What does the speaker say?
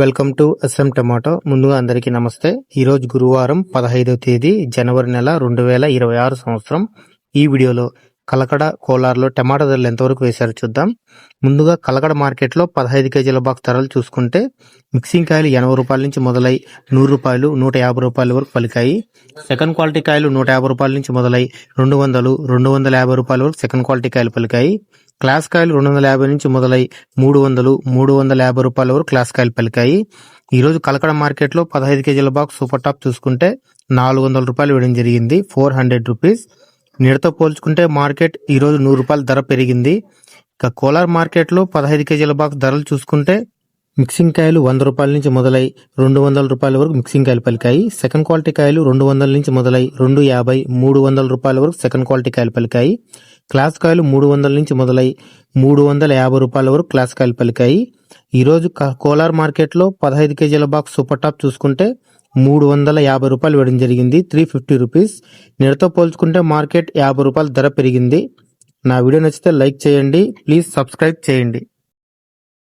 Welcome to S M tomato. ముందుగా అందరికీ నమస్తే. ఈరోజు గురువారం పదహైదవ తేదీ జనవరి నెల రెండు వేల ఇరవై ఆరు సంవత్సరం. ఈ వీడియోలో కలకడ కోలార్లో టమాటా ధరలు ఎంతవరకు వేశారో చూద్దాం. ముందుగా కలకడ మార్కెట్లో పదహైదు కేజీల బాక్స్ ధరలు చూసుకుంటే మిక్సింగ్ కాయలు ఎనభై రూపాయల నుంచి మొదలై నూరు రూపాయలు నూట యాభై రూపాయల వరకు పలికాయి. సెకండ్ క్వాలిటీ కాయలు నూట యాభై రూపాయల నుంచి మొదలై రెండు వందలు రెండు వందల యాభై రూపాయల వరకు సెకండ్ క్వాలిటీ కాయలు పలికాయి. క్లాస్ కాయలు రెండు వందల యాభై నుంచి మొదలై మూడు వందలు మూడు వందల యాభై రూపాయల వరకు క్లాస్ కాయలు పలికాయి. ఈరోజు కలకడ మార్కెట్లో పదహైదు కేజీల బాక్స్ సూపర్ టాప్ చూసుకుంటే నాలుగు వందల రూపాయలు వేయడం జరిగింది ఫోర్ హండ్రెడ్ రూపీస్. నిడతో పోల్చుకుంటే మార్కెట్ ఈరోజు నూరు రూపాయల ధర పెరిగింది. ఇక కోలార్ మార్కెట్లో పదహైదు కేజీల బాక్స్ ధరలు చూసుకుంటే మిక్సింగ్ కాయలు వంద రూపాయల నుంచి మొదలై రెండు వందల రూపాయల వరకు మిక్సింగ్ కాయలు పలికాయి. సెకండ్ క్వాలిటీ కాయలు రెండు వందల నుంచి మొదలై రెండు యాభై మూడు వందల రూపాయల వరకు సెకండ్ క్వాలిటీ కాయలు పలికాయి. క్లాస్ కాయలు మూడు వందల నుంచి మొదలై మూడు వందల యాభై రూపాయల వరకు క్లాస్ కాయలు పలికాయి. ఈరోజు కోలార్ మార్కెట్లో పదహైదు కేజీల బాక్స్ సూపర్ టాప్ చూసుకుంటే మూడు వందల యాభై రూపాయలు వేయడం జరిగింది. Three fifty rupees. నిడతో పోల్చుకుంటే మార్కెట్ యాభై రూపాయల ధర పెరిగింది. నా వీడియో నచ్చితే లైక్ చేయండి. ప్లీజ్ సబ్స్క్రైబ్ చేయండి.